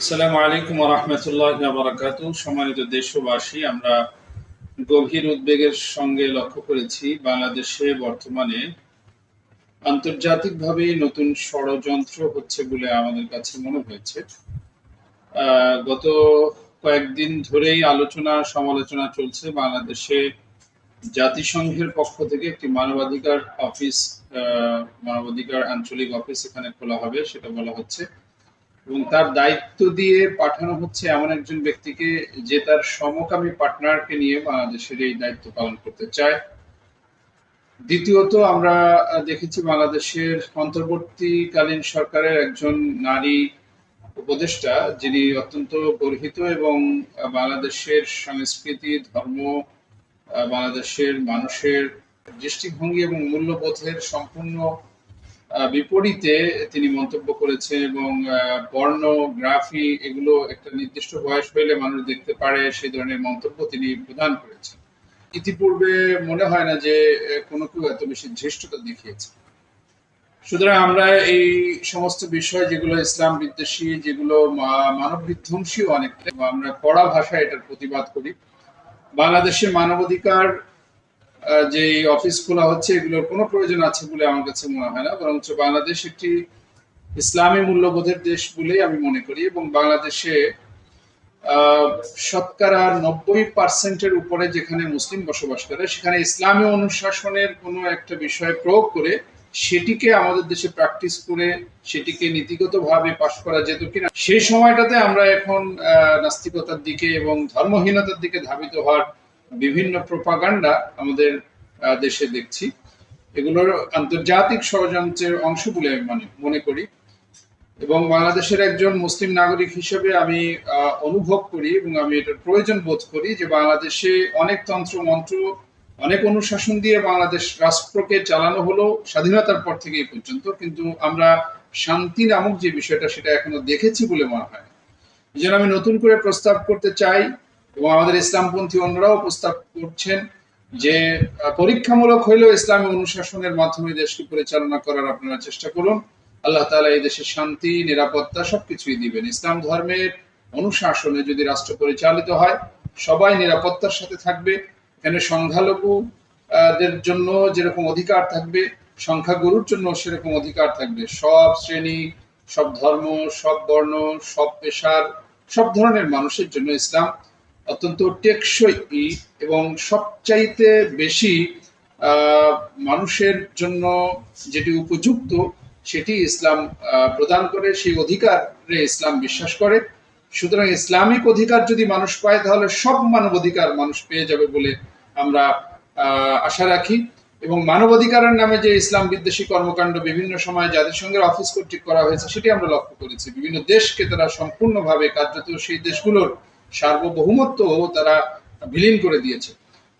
আসসালামু আলাইকুম রহমতুল্লাহ সম্মানিত দেশবাসী, আমরা গভীর উদ্বেগের সঙ্গে লক্ষ্য করেছি, বাংলাদেশে বর্তমানে আন্তর্জাতিকভাবে নতুন ষড়যন্ত্র হচ্ছে বলে আমাদের কাছে মনে হয়েছে। গত কয়েকদিন ধরেই আলোচনা, সমালোচনা চলছে বাংলাদেশে জাতিসংঘের পক্ষ থেকে একটি মানবাধিকার অফিস মানবাধিকার আঞ্চলিক অফিস এখানে খোলা হবে, সেটা বলা হচ্ছে। এবং তার দায়িত্ব দিয়ে পাঠানো হচ্ছে এমন একজন ব্যক্তিকে যে তার সমকামী পার্টনারকে নিয়ে বাংলাদেশের এই দায়িত্ব পালন করতে চায়। দ্বিতীয়ত, আমরা দেখেছি বাংলাদেশের অন্তর্বর্তীকালীন সরকারের একজন নারী উপদেষ্টা, যিনি অত্যন্ত গর্হিত এবং বাংলাদেশের সংস্কৃতি, ধর্ম, বাংলাদেশের মানুষের দৃষ্টিভঙ্গি এবং মূল্যবোধের সম্পূর্ণ বিপরীতে তিনি মন্তব্য করেছেন এবং আহ, পর্নোগ্রাফি এগুলো একটা নির্দিষ্ট বয়স হইলে মানুষ দেখতে পারে সেই ধরনের মন্তব্য তিনি প্রদান করেছেন। ইতিপূর্বে মনে হয় না যে কোনো কেউ এত বেশি ধৃষ্টতা দেখিয়েছে। সুতরাং আমরা এই সমস্ত বিষয় যেগুলো ইসলাম বিদ্বেষী যেগুলো মানব বিধ্বংসী অনেকটা আমরা কড়া ভাষায় এটার প্রতিবাদ করি। বাংলাদেশের মানবাধিকার যে অফিস খোলা হচ্ছে, এগুলোর কোনো প্রয়োজন আছে বলে আমার কাছে মনে হয় না। বরঞ্চ বাংলাদেশ একটি ইসলামী মূল্যবোধের দেশ বলেই আমি মনে করি এবং বাংলাদেশে শতকরা নব্বই পার্সেন্টের উপরে যেখানে মুসলিম বসবাস করে, সেখানে ইসলামী অনুশাসনের কোনো একটা বিষয় প্রয়োগ করে সেটিকে আমাদের দেশে প্র্যাকটিস করে সেটিকে নীতিগতভাবে পাশ করা যেত কিনা, সেই সময়টাতে আমরা এখন নাস্তিকতার দিকে এবং ধর্মহীনতার দিকে ধাবিত হওয়ার বিভিন্ন প্রপাগান্ডা আমাদের দেশে দেখছি। এগুলোর আন্তর্জাতিক ষড়যন্ত্রের অংশ বলে আমি মনে মনে করি। এবং বাংলাদেশের একজন মুসলিম নাগরিক হিসেবে আমি অনুভব করি এবং আমি এটার প্রয়োজন বোধ করি যে বাংলাদেশে অনেক তন্ত্র মন্ত্র, অনেক অনুশাসন দিয়ে বাংলাদেশ রাষ্ট্রকে চালানো হলো স্বাধীনতার পর থেকে এই পর্যন্ত। কিন্তু আমরা শান্তি নামক যে বিষয়টা সেটা এখনও দেখেছি বলে মনে হয়। না। এই জন্য আমি নতুন করে প্রস্তাব করতে চাই এবং আমাদের ইসলামপন্থী অন্যরাও প্রস্তাব করছেন যে পরীক্ষামূলক হইলেও ইসলামী অনুশাসনের মাধ্যমে দেশকে পরিচালনা করার আপনারা চেষ্টা করুন। আল্লাহ তাআলা এই দেশের শান্তি, নিরাপত্তা সবকিছুই দিবেন। ইসলাম ধর্মের অনুশাসনে যদি রাষ্ট্র পরিচালিত হয়, সবাই নিরাপত্তার সাথে থাকবে। এখানে সংখ্যালঘু জন্য যেরকম অধিকার থাকবে, সংখ্যাগুরুর জন্য সেরকম অধিকার থাকবে। সব শ্রেণি, সব ধর্ম, সব বর্ণ, সব পেশার, সব ধরনের মানুষের জন্য ইসলাম অত্যন্ত টেকসই এবং সবচাইতে বেশি মানুষের জন্য যেটি উপযুক্ত, সেটি ইসলাম প্রদান করে, সেই অধিকারে ইসলাম বিশ্বাস করে। সুতরাং ইসলামিক অধিকার যদি মানুষ পায়, তাহলে সব মানব অধিকার মানুষ পেয়ে যাবে বলে আমরা আশা রাখি। এবং মানবাধিকারের নামে যে ইসলাম বিদ্বেষী কর্মকাণ্ড বিভিন্ন সময় জাতিসংঘের অফিস কর্তৃক করা হয়েছে, সেটি আমরা লক্ষ্য করেছি। বিভিন্ন দেশকে তারা সম্পূর্ণভাবে কার্যত সেই দেশগুলোর সার্বভৌমত্ব তারা বিলীন করে দিয়েছে।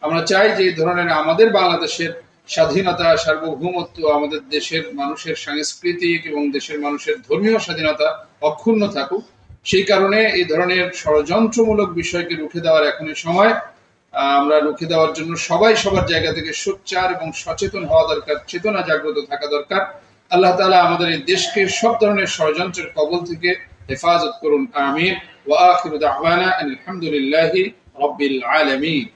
আমরা চাই যে ধরনের আমাদের বাংলাদেশের স্বাধীনতা, সার্বভৌমত্ব, আমাদের দেশের মানুষের সাংস্কৃতিক এবং দেশের মানুষের ধর্মীয় স্বাধীনতা অক্ষুণ্ণ থাকুক। সেই কারণে এই ধরনের ষড়যন্ত্রমূলক বিষয়কে রুখে দেওয়ার এখনই সময়। আমরা রুখে দেওয়ার জন্য সবাই সবার জায়গা থেকে সোচ্চার এবং সচেতন হওয়া দরকার, চেতনা জাগ্রত থাকা দরকার। আল্লাহ তালা আমাদের এই দেশকে সব ধরনের ষড়যন্ত্রের কবল থেকে حفاظ اذكروا آمين. وآخر دعوانا أن الحمد لله رب العالمين.